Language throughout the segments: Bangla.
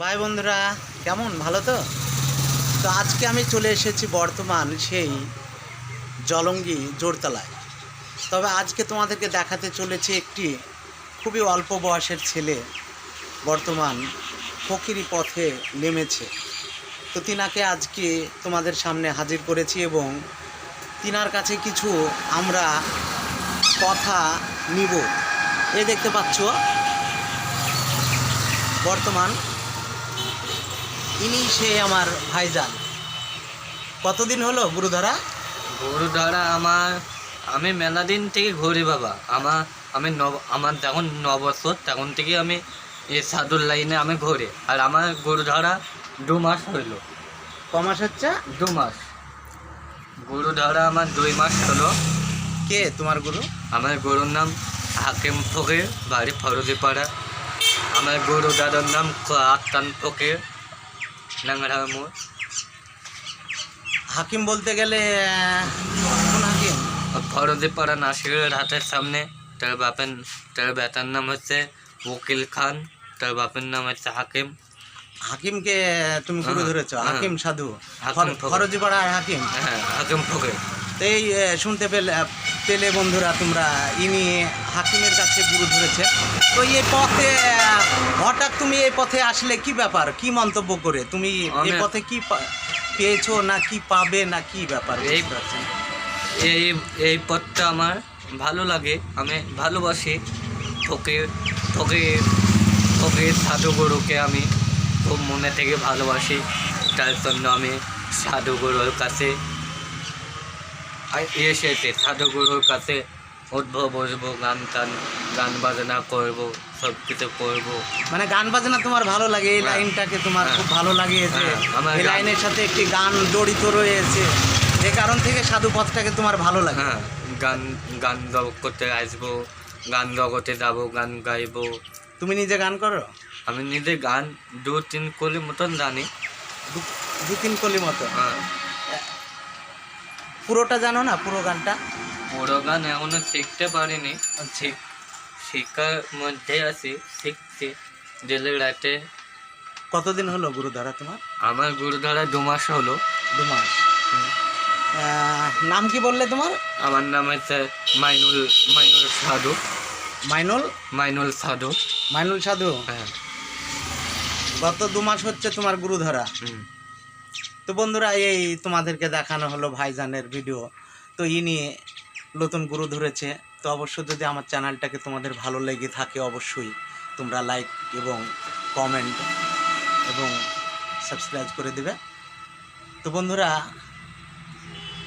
ভাই বন্ধুরা, কেমন? ভালো তো? তো আজকে আমি চলে এসেছি বর্তমান সেই জলঙ্গি জোরতলায়। তবে আজকে তোমাদেরকে দেখাতে চলেছে একটি খুবই অল্প বয়সের ছেলে বর্তমান ফকিরি পথে নেমেছে। তো তিনাকে আজকে তোমাদের সামনে হাজির করেছি এবং তিনার কাছে কিছু আমরা কথা নিব। এ দেখতে পাচ্ছ বর্তমান ইনি সে আমার ভাইজান। কতদিন হলো গুরুধরা? গরু ধরা আমার আমি মেলা দিন থেকে ঘুরি বাবা। আমার আমি নব আমার যখন ন বছর তখন থেকে আমি এই সাদুর লাইনে আমি ঘুরি। আর আমার গরু ধরা দু মাস হইল। মাস হচ্ছে? দু মাস। গরু ধরা আমার দুই মাস হলো। কে তোমার গুরু? আমার গরুর নাম হাকিম ফকির বাড়ি ফরজিপাড়া। আমার গরু দাদার নাম আক্তান ফকির। ন্যাংরা মোড়? হাকিম বলতে গেলে কোন হাকিম? ফরজিপাড়া নাসিরের হাতের সামনে তার বাপের তার বেতার নাম হচ্ছে উকিল খান তার বাপের নাম হচ্ছে হাকিম। হাকিমকে তুমি গুরু হ্যাঁ, ধরেছো। হ্যাঁ। হাকিম সাধু। ফকির। ফরজিপাড়ার হাকিম। হ্যাঁ হাকিম ফকির তো এই শুনতে পেলে পেলে বন্ধুরা তোমরা ইনি হাকিমের কাছে গুরু ধরেছে। তো এই পথে হঠাৎ তুমি এই পথে আসলে কি ব্যাপার? কি মন্তব্য করে? তুমি এই পথে কি পেয়েছ না কি পাবে না কি ব্যাপার? এই- এই এই পথটা আমার ভালো লাগে আমি ভালোবাসি। ফকির ফকির ফকির সাধু গরুকে আমি খুব মনে থেকে ভালোবাসি। তার জন্য আমি সাধু গরুর কাছে আ- এসেছি সাধু গরুর কাছে উঠবো বসবো গান টান গান বাজনা করব সব কিছু করব। মানে গান বাজনা তোমার ভালো লাগে এই হ্যাঁ। লাইনটাকে তোমার হ্যাঁ। খুব ভালো লাগিয়েছে। হ্যাঁ, আমার এই লাইনের সাথে একটি গান জড়িত রয়েছে। যে কারণ থেকে সাধু পথটাকে তোমার ভালো লাগে। হ্যাঁ গান গান করতে আসব গান জগতে যাব গান গাইবো। তুমি নিজে গান করো? আমি নিজে গান দু তিন কলি মতন জানি। দু- দু তিন কলি মতো? হ্যাঁ। পুরোটা জানো না পুরো গানটা? পুরো গান এখনও শিখতে পারিনি। শিখ শিক্ষার মধ্যে আছি শিখছি। ডেলি রাতে কতদিন হলো গুরুধারা তোমার? আমার গুরুধারা দু মাস হলো। দু মাস। নাম কি বললে তোমার? আমার নাম হচ্ছে মাইনুল মাইনুল সাধু। মাইনুল? মাইনুল সাধু। মাইনুল সাধু? হ্যাঁ। গত দু মাস হচ্ছে তোমার গুরুধারা হুম। তো বন্ধুরা, এই তোমাদেরকে দেখানো হলো ভাইজানের ভিডিও। তো ইনি নতুন গুরু ধরেছে। তো অবশ্য যদি আমার চ্যানেলটাকে তোমাদের ভালো লেগে থাকে, অবশ্যই তোমরা লাইক এবং কমেন্ট এবং সাবস্ক্রাইব করে দেবে। তো বন্ধুরা,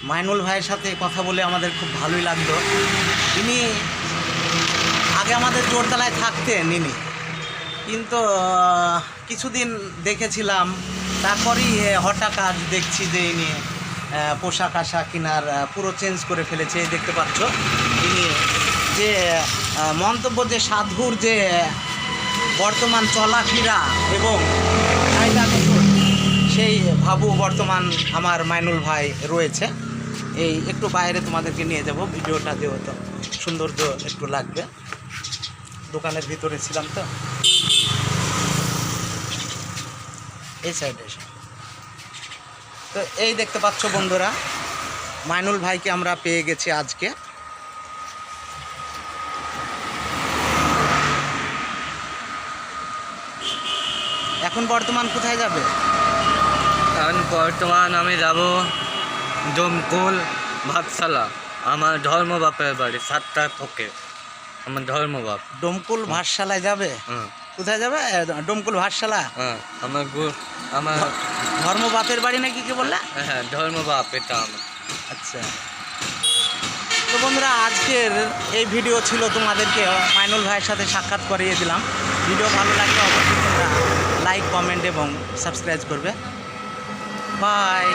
মাইনুল ভাইয়ের সাথে কথা বলে আমাদের খুব ভালোই লাগল। ইনি আগে আমাদের জোরতলায় থাকতেন ইনি। কিন্তু কিছুদিন দেখেছিলাম তারপরই হঠাৎ আজ দেখছি যে ইনি পোশাক আশাক কিনার পুরো চেঞ্জ করে ফেলেছে দেখতে পাচ্ছ। ইনি যে মন্তব্য যে সাধুর যে বর্তমান চলাফেরা এবং সেই ভাবু বর্তমান আমার মাইনুল ভাই রয়েছে। এই একটু বাইরে তোমাদেরকে নিয়ে যাব, ভিডিওটা যেহেতু সৌন্দর্য একটু লাগবে। দোকানের ভিতরে ছিলাম তো। এই সাইডে এসে। তো এই দেখতে পাচ্ছ বন্ধুরা মাইনুল ভাইকে আমরা পেয়ে গেছি আজকে। এখন বর্তমান কোথায় যাবে? এখন বর্তমান আমি যাব দমকুল ভাতশালা আমার ধর্ম বাপের বাড়ি সাতটা ফকে আমার ধর্মবাপ ডোমকুল ভাতশালায় যাবে? হ্যাঁ কোথায় যাবে? ডোমকুল ভাটশালা। হ্যাঁ আমার গু আমার ধর্ম বাপের বাড়ি নাকি কি বললে? হ্যাঁ ধর্মবাপ এটা আমার। আচ্ছা। তো বন্ধুরা আজকের এই ভিডিও ছিল তোমাদেরকে মাইনুল ভাইয়ের সাথে সাক্ষাৎ করিয়ে দিলাম। ভিডিও ভালো লাগলে অবশ্যই তোমরা লাইক কমেন্ট এবং সাবস্ক্রাইব করবে। বাই